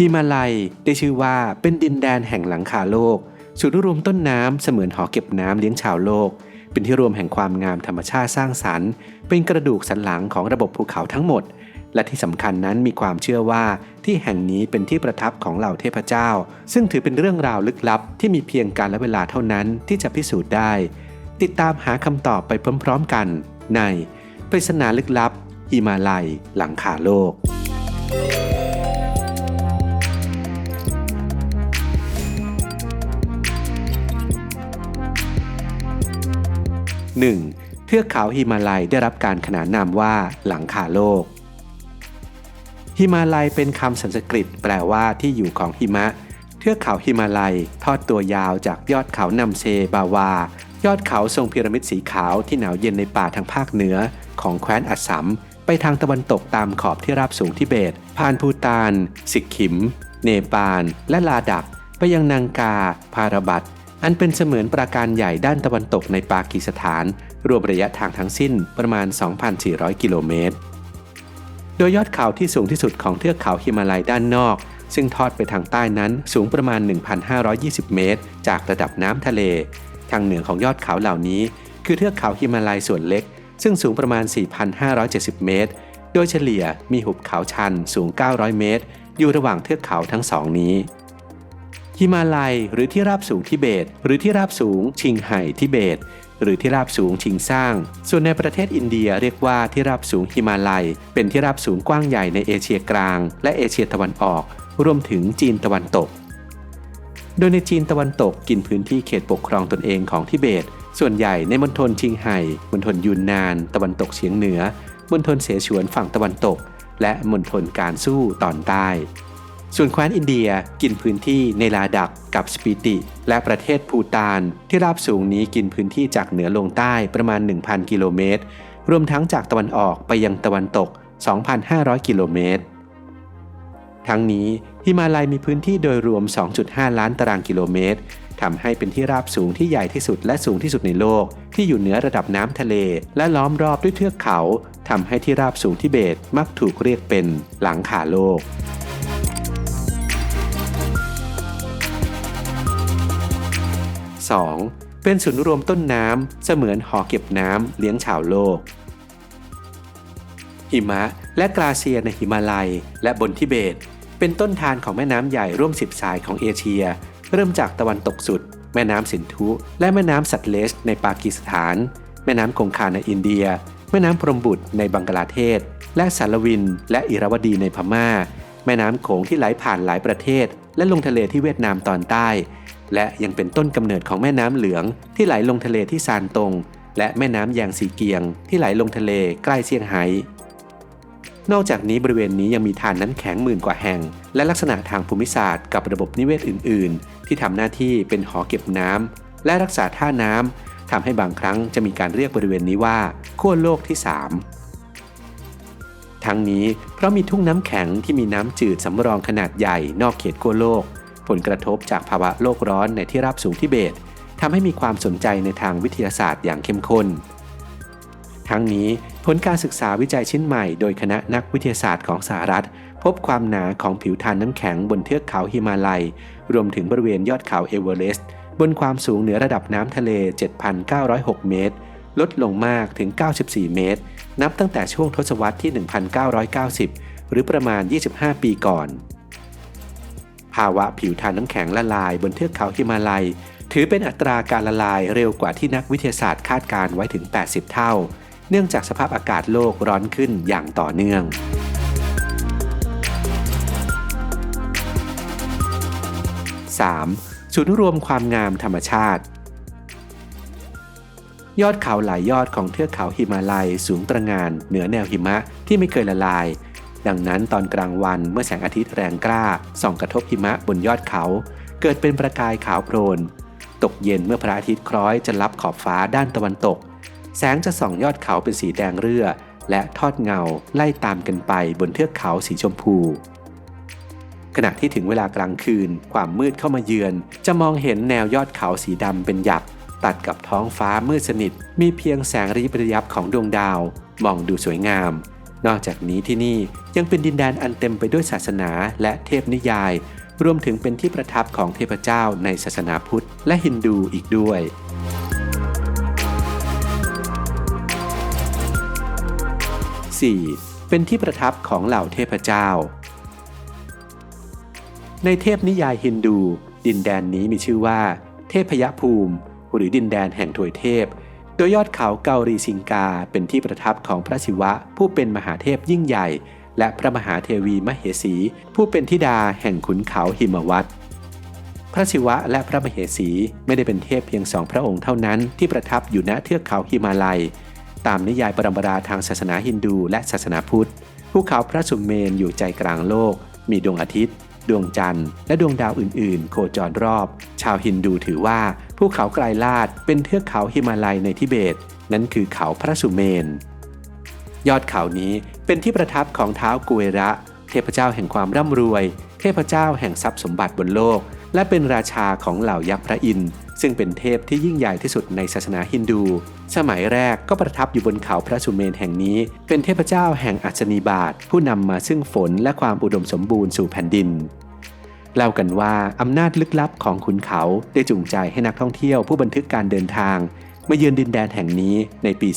ฮิมาลัยได้ชื่อว่าเป็นดินแดนแห่งหลังคาโลกสุดรวมต้นน้ำเสมือนหอเก็บน้ำเลี้ยงชาวโลก เป็นที่รวมแห่งความงามธรรมชาติสร้างสรรค์ เป็นกระดูกสันหลังของระบบภูเขาทั้งหมด และที่สำคัญนั้นมีความเชื่อว่าที่แห่งนี้เป็นที่ประทับของเหล่าเทพเจ้า ซึ่งถือเป็นเรื่องราวลึกลับ ที่มีเพียงการและเวลาเท่านั้นที่จะพิสูจน์ได้ ติดตามหาคำตอบไปพร้อมๆกัน ในปริศนาลึกลับฮิมาลัย หลังคาโลก 1. เทือกเขาฮิมาลัยได้รับการขนานนามว่าหลังคาโลก ฮิมาลัยเป็นคำสันสกฤตแปลว่าที่อยู่ของหิมะ เทือกเขาฮิมาลัยทอดตัวยาวจากยอดเขานำเซบาวา ยอดเขาทรงพีระมิดสีขาวที่หนาวเย็นในป่าทางภาคเหนือ ของแคว้นอัสสัมไปทางตะวันตกตามขอบที่ราบสูงทิเบต ผ่านพูตาน สิกขิม เนปาล และลาดัก ไปยังนางกา พาราบัต อันเป็นเสมือนปราการใหญ่ด้านตะวันตกในปากีสถาน รวมระยะทางทั้งสิ้นประมาณ 2,400 กิโลเมตร โดยยอดเขาที่สูงที่สุดของเทือกเขาฮิมาลัยด้านนอก ซึ่งทอดไปทางใต้นั้นสูงประมาณ 1,520 เมตร จากระดับน้ำทะเล ทางเหนือของยอดเขาเหล่านี้ คือเทือกเขาฮิมาลัยส่วนเล็ก ซึ่งสูงประมาณ 4,570 เมตร โดยเฉลี่ยมีหุบเขาชันสูง 900 เมตร อยู่ระหว่างเทือกเขาทั้งสองนี้ ฮิมาลัย หรือที่ราบสูงทิเบต หรือที่ราบสูงชิงไห่ทิเบต หรือที่ราบสูงชิงซ่าง ส่วนในประเทศอินเดียเรียกว่าที่ราบสูงฮิมาลัย เป็นที่ราบสูงกว้างใหญ่ในเอเชียกลาง และเอเชียตะวันออก รวมถึงจีนตะวันตก โดยในจีนตะวันตกกินพื้นที่เขตปกครองตนเองของทิเบต ส่วนใหญ่ในมณฑลชิงไห่มณฑลยูนนาน ตะวันตกเฉียงเหนือมณฑลเสฉวนฝั่งตะวันตก และมณฑลการสู้ตอนใต้ ส่วนแคว้นอินเดียกินพื้นที่ในลาดักกับสปีติ และประเทศภูตาน ที่ราบสูงนี้กินพื้นที่จากเหนือลงใต้ประมาณ 1,000 กิโลเมตร รวมทั้งจากตะวันออกไปยังตะวันตก 2,500 กิโลเมตร ทั้งนี้ฮิมาลัยมีพื้นที่โดยรวม 2.5 ล้านตารางกิโลเมตรทำให้เป็นที่ราบสูงที่ใหญ่ที่สุดและสูงที่สุดในโลก ที่อยู่เหนือระดับน้ำทะเล และล้อมรอบด้วยเทือกเขาทำให้ที่ราบสูงทิเบตมักถูกเรียกเป็นหลังคาโลก 2. เป็นศูนย์รวมต้นน้ำเสมือนหอเก็บน้ำเลี้ยงชาวโลก หิมะและกลาเซียในหิมาลัย และบนทิเบต เป็นต้นทานของแม่น้ำใหญ่ร่วมสิบสายของเอเชีย เริ่มจากตะวันตกสุด แม่น้ำสินธุ และแม่น้ำสัตเลสในปากีสถาน แม่น้ำคงคาในอินเดีย แม่น้ำพรมบุตรในบังกลาเทศ และสารวิน และอิราวดีในพม่า แม่น้ำโขงที่ไหลผ่านหลายประเทศ และลงทะเลที่เวียดนามตอนใต้ และยังเป็นต้นกำเนิดของแม่น้ำเหลืองที่ไหลลงทะเลที่ซานตง และแม่น้ำแยางสีเกียง ที่ไหลลงทะเลใกล้เซี่ยงไฮ้นอกจากนี้บริเวณนี้ยังมีฐานน้ำแข็งหมื่นกว่าแห่ง และลักษณะทางภูมิศาสตร์กับระบบนิเวศอื่น ๆ ที่ทำหน้าที่เป็นหอเก็บน้ำและรักษาท่าน้ำทำให้บางครั้งจะมีการเรียกบริเวณนี้ว่าขั้วโลกที่ 3 ทั้งนี้เพราะมีทุ่งน้ำแข็งที่มีน้ำจืดสำรองขนาดใหญ่นอกเขตขั้วโลก ผลกระทบจากภาวะโลกร้อนในที่ราบสูงทิเบตทำให้มีความสนใจในทางวิทยาศาสตร์อย่างเข้มข้น ทั้งนี้ผลการศึกษาวิจัยชิ้นใหม่โดยคณะนักวิทยาศาสตร์ของสหรัฐ พบความหนาของผิวทานน้ำแข็งบนเทือกเขาฮิมาลัย รวมถึงบริเวณยอดเขาเอเวอเรสต์บนความสูงเหนือระดับน้ำทะเล 7,906 เมตร ลดลงมากถึง 94 เมตร นับตั้งแต่ช่วงทศวรรษที่ 1990 หรือประมาณ 25 ปีก่อน ภาวะผิวทานน้ำแข็งละลายบนเทือกเขาฮิมาลัย ถือเป็นอัตราการละลายเร็วกว่าที่นักวิทยาศาสตร์คาดการไว้ถึง 80 เท่า เนื่องจากสภาพอากาศโลกร้อนขึ้นอย่างต่อเนื่อง 3. ศูนย์รวมความงามธรรมชาติ ยอดเขาหลายยอดของเทือกเขาฮิมาลัยสูงตระงานเหนือแนวหิมะที่ไม่เคยละลาย ดังนั้นตอนกลางวันเมื่อแสงอาทิตย์แรงกล้าส่องกระทบหิมะบนยอดเขา เกิดเป็นประกายขาวโพลน ตกเย็นเมื่อพระอาทิตย์คล้อยจะลับขอบฟ้าด้านตะวันตก แสงจะส่องยอดเขาเป็นสีแดงเรือ และทอดเงาไล่ตามกันไปบนเทือกเขาสีชมพู ขณะที่ถึงเวลากลางคืน ความมืดเข้ามาเยือน จะมองเห็นแนวยอดเขาสีดำเป็นหยักตัดกับท้องฟ้ามืดสนิท มีเพียงแสงริบระยับของดวงดาว มองดูสวยงาม นอกจากนี้ที่นี่ยังเป็นดินแดนอันเต็มไปด้วยศาสนาและเทพนิยาย รวมถึงเป็นที่ประทับของเทพเจ้าในศาสนาพุทธและฮินดูอีกด้วย 4. เป็นที่ประทับของเหล่าเทพเจ้า ในเทพนิยายฮินดู ดินแดนนี้มีชื่อว่า เทพยภูมิ หรือดินแดนแห่งถวยเทพ โดยยอดเขาเการีสิงกาเป็นที่ประทับของพระศิวะผู้เป็นมหาเทพยิ่งใหญ่ และพระมหาเทวีมเหสี ผู้เป็นธิดาแห่งขุนเขาหิมวัตพระศิวะและพระมเหสีไม่ได้เป็นเทพเพียงสองพระองค์เท่านั้นที่ประทับอยู่ณเทือกเขาหิมาลัย ตามนิยายปรำปราทางศาสนาฮินดูและศาสนาพุทธภูเขาพระสุเมนอยู่ใจกลางโลก มีดวงอาทิตย์ ดวงจันทร์ และดวงดาวอื่น ๆ โคจรรอบ ชาวฮินดูถือว่า ภูเขาไกลลาดเป็นเทือกเขาหิมาลัยในทิเบต นั่นคือเขาพระสุเมน ยอดเขานี้เป็นที่ประทับของเท้ากุเวระ เทพเจ้าแห่งความร่ำรวย เทพเจ้าแห่งทรัพย์สมบัติบนโลก และเป็นราชาของเหล่ายักษ์พระอินทร์ซึ่งเป็นเทพที่ยิ่งใหญ่ที่สุดในศาสนาฮินดู สมัยแรกก็ประทับอยู่บนเขาพระสุเมนแห่งนี้ เป็นเทพเจ้าแห่งอัศนีบาตผู้นำมาซึ่งฝนและความอุดมสมบูรณ์สู่แผ่นดิน เล่ากันว่าอำนาจลึกลับของขุนเขาได้จูงใจให้นักท่องเที่ยวผู้บันทึกการเดินทาง มาเยือนดินแดนแห่งนี้ในปี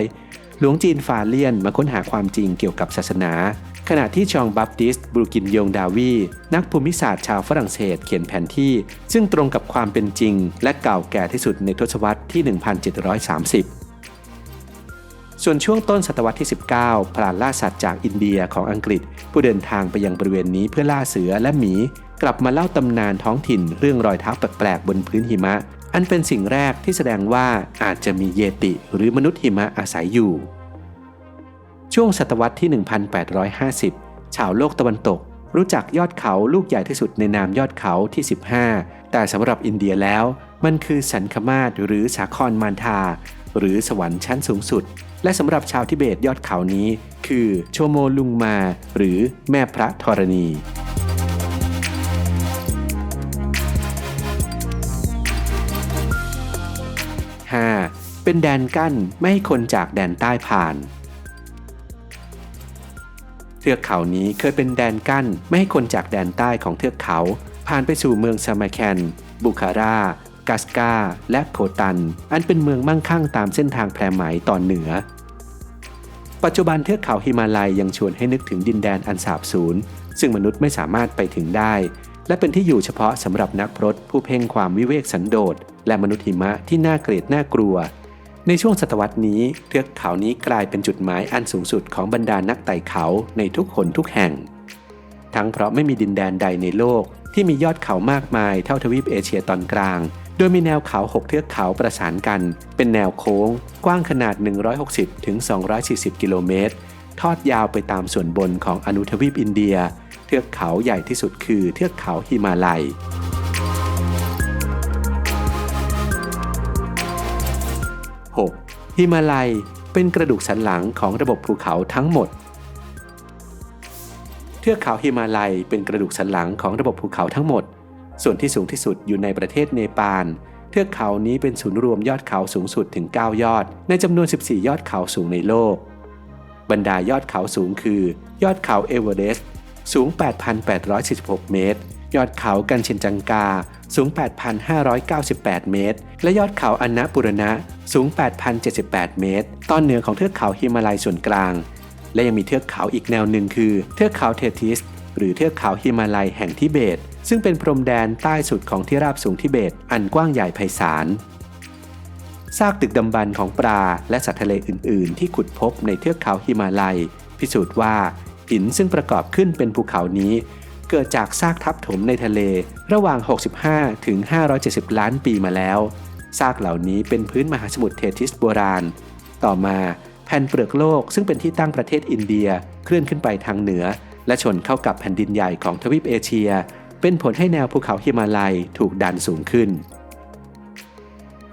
400 หลวงจีนฟาเลียนมาค้นหาความจริงเกี่ยวกับศาสนา ขณะที่ชองบัพติสต์บรูกินยงดาวี นักภูมิศาสตร์ชาวฝรั่งเศสเขียนแผนที่ ซึ่งตรงกับความเป็นจริง และเก่าแก่ที่สุดในทศวรรษที่ 1730ส่วนช่วงต้นศตวรรษที่ 19พลานล่าสัตว์จากอินเดียของอังกฤษ ผู้เดินทางไปยังบริเวณนี้เพื่อล่าเสือและหมี กลับมาเล่าตำนานท้องถิ่นเรื่องรอยเท้าแปลกๆบนพื้นหิมะ อันเป็นสิ่งแรกที่แสดงว่าอาจจะมีเยติหรือมนุษย์หิมะอาศัยอยู่ ช่วงศตวรรษที่ 1850 ชาวโลกตะวันตก รู้จักยอดเขาลูกใหญ่ที่สุดในนามยอดเขาที่ 15 แต่สำหรับอินเดียแล้วมันคือสันคมาศหรือสาครมานทา หรือสวรรค์ชั้นสูงสุด และสำหรับชาวทิเบตยอดเขานี้ คือโชโมลุงมา หรือแม่พระธรณี 5. เป็นแดนกั้นไม่ให้คนจากแดนใต้ผ่าน เทือกเขานี้เคยเป็นแดนกั้นไม่ให้คนจากแดนใต้ของเทือกเขา ผ่านไปสู่เมืองซามาแคนบุคารา กัสกา และโคตัน อันเป็นเมืองมั่งคั่งตามเส้นทางแพรไหมตอนเหนือ ปัจจุบันเทือกเขาฮิมาลัยยังชวนให้นึกถึงดินแดนอันสาบสูญซึ่งมนุษย์ไม่สามารถไปถึงได้ และเป็นที่อยู่เฉพาะสำหรับนักพรตผู้เพ่งความวิเวกสันโดษและมนุษย์หิมะที่น่าเกลียดน่ากลัว ในช่วงศตวรรษนี้เทือกเขานี้กลายเป็นจุดหมายอันสูงสุดของบรรดานักไต่เขาในทุกคนทุกแห่ง ทั้งเพราะไม่มีดินแดนใดในโลกที่มียอดเขามากมายเท่าทวีปเอเชียตอนกลาง โดยมีแนวเขาหกเทือกเขาประสานกัน เป็นแนวโค้ง กว้างขนาด 160-240 กิโลเมตร ทอดยาวไปตามส่วนบนของอนุทวีปอินเดีย ทือกเขาใหญ่ที่สุดคือเทือกเขาฮิมาลัย 6. ฮิมาลัยเป็นกระดูกสันหลังของระบบภูเขาทั้งหมด เทือกเขาฮิมาลัยเป็นกระดูกสันหลังของระบบภูเขาทั้งหมด ส่วนที่สูงที่สุดอยู่ในประเทศเนปาล เทือกเขานี้เป็นศูนย์รวมยอดเขาสูงสุดถึง 9 ยอด ในจำนวน 14 ยอดเขาสูงในโลก บรรดายอดเขาสูงคือ ยอดเขาเอเวอเรสต์ สูง 8,846 เมตร ยอดเขากันเชนจังกา สูง 8,598 เมตร และยอดเขาอันนะปุรณะ สูง 8,078 เมตร ตอนเหนือของเทือกเขาฮิมาลัยส่วนกลาง และยังมีเทือกเขาอีกแนวหนึ่งคือ เทือกเขาเทติส หรือเทือกเขาฮิมาลัยแห่งทิเบต ซึ่งเป็นพรมแดนใต้สุดของที่ราบสูงทิเบต อันกว้างใหญ่ไพศาลซากตึกดำบรรของปลาและสัตว์ทะเลอื่น ๆ ที่ขุดพบในเทือกเขาฮิมาลัย พิสูจน์ว่า หินซึ่งประกอบขึ้นเป็นภูเขานี้ เกิดจากซากทับถมในทะเล ระหว่าง 65 ถึง 570 ล้านปีมาแล้ว ซากเหล่านี้เป็นพื้นมหาสมุทรเททิสโบราณ ต่อมาแผ่นเปลือกโลกซึ่งเป็นที่ตั้งประเทศอินเดียเคลื่อนขึ้นไปทางเหนือ และชนเข้ากับแผ่นดินใหญ่ของทวีปเอเชีย เป็นผลให้แนวภูเขาฮิมาลัยถูกดันสูงขึ้น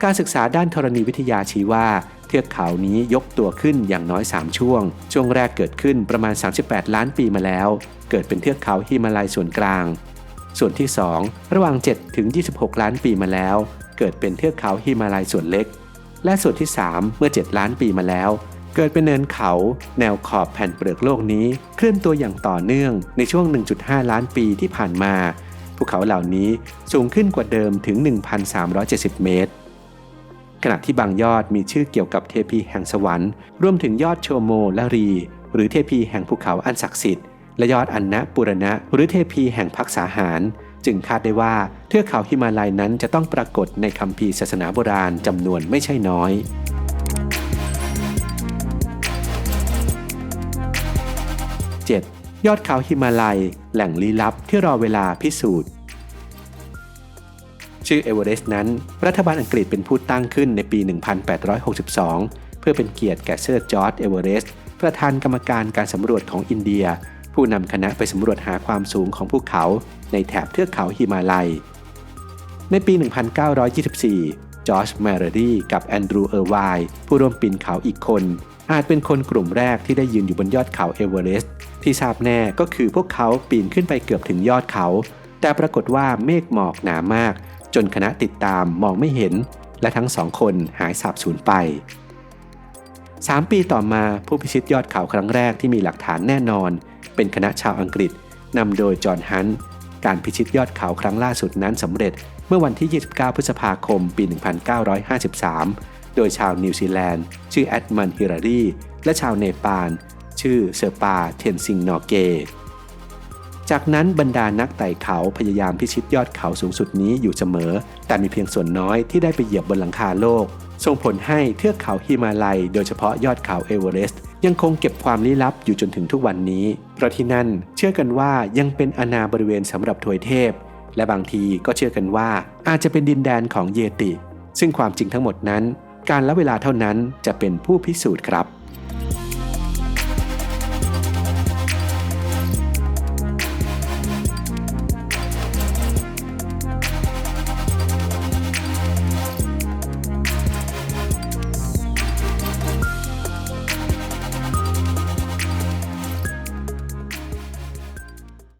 การศึกษาด้านธรณีวิทยาชี้ว่า เทือกเขานี้ยกตัวขึ้นอย่างน้อย 3 ช่วง ช่วงแรกเกิดขึ้นประมาณ 38 ล้านปีมาแล้ว เกิดเป็นเทือกเขาฮิมาลัยส่วนกลาง ส่วนที่ 2 ระหว่าง 7 ถึง 26 ล้านปีมาแล้ว เกิดเป็นเทือกเขาฮิมาลัยส่วนเล็ก และส่วนที่ 3 เมื่อ 7 ล้านปีมาแล้ว เกิดเป็นเนินเขา แนวขอบแผ่นเปลือกโลกนี้เคลื่อนตัวอย่างต่อเนื่องในช่วง 1.5 ล้านปีที่ผ่านมาภูเขาเหล่านี้สูงขึ้นกว่าเดิมถึง 1,370 เมตร ขณะที่บางยอดมีชื่อเกี่ยวกับเทพีแห่งสวรรค์รวมถึงยอดโชโมและรี หรือเทพีแห่งภูเขาอันศักดิ์สิทธิ์และยอดอันนะปุรณะ หรือเทพีแห่งพักษาหาร จึงคาดได้ว่าเทือกเขาฮิมาลัยนั้นจะต้องปรากฏในคัมภีร์ศาสนาโบราณจำนวนไม่ใช่น้อย 7. ยอดเขาฮิมาลัย แหล่งลี้ลับที่รอเวลาพิสูจน์ ชื่อเอเวอเรสต์นั้น รัฐบาลอังกฤษเป็นผู้ตั้งขึ้นในปี 1862 เพื่อเป็นเกียรติแก่เซอร์จอร์จเอเวอเรสต์ประธานกรรมการการสำรวจของอินเดีย ผู้นำคณะไปสำรวจหาความสูงของภูเขาในแถบเทือกเขาฮิมาลัย ในปี 1924 จอร์จแมรดีกับแอนดรูเออร์ไวน์ผู้ร่วมปีนเขาอีกคน อาจเป็นคนกลุ่มแรกที่ได้ยืนอยู่บนยอดเขาเอเวอเรสต์ที่ทราบแน่ก็คือพวกเขาปีนขึ้นไปเกือบถึงยอดเขา แต่ปรากฏว่าเมฆหมอกหนามาก จนคณะติดตามมองไม่เห็น และทั้งสองคนหายสาบสูญไป 3 ปีต่อมาผู้พิชิตยอดเขาครั้งแรกที่มีหลักฐานแน่นอน เป็นคณะชาวอังกฤษนำโดยจอห์นฮันต์การพิชิตยอดเขาครั้งล่าสุดนั้นสำเร็จเมื่อวันที่ 29 พฤษภาคม ปี 1953 โดยชาวนิวซีแลนด์ ชื่อแอดมันฮิรารีและชาวเนปาล ชื่อเซอร์ปาเทนซิงนอเก จากนั้นบรรดานักไต่เขาพยายามพิชิตยอดเขาสูงสุดนี้อยู่เสมอ แต่มีเพียงส่วนน้อยที่ได้ไปเหยียบบนหลังคาโลก ส่งผลให้เทือกเขาฮิมาลัย โดยเฉพาะยอดเขาเอเวอเรสต์ยังคงเก็บความลี้ลับอยู่จนถึงทุกวันนี้ เพราะที่นั่นเชื่อกันว่ายังเป็นอาณาบริเวณสำหรับทวยเทพ และบางทีก็เชื่อกันว่าอาจจะเป็นดินแดนของเยติ ซึ่งความจริงทั้งหมดนั้น การละเวลาเท่านั้นจะเป็นผู้พิสูจน์ครับ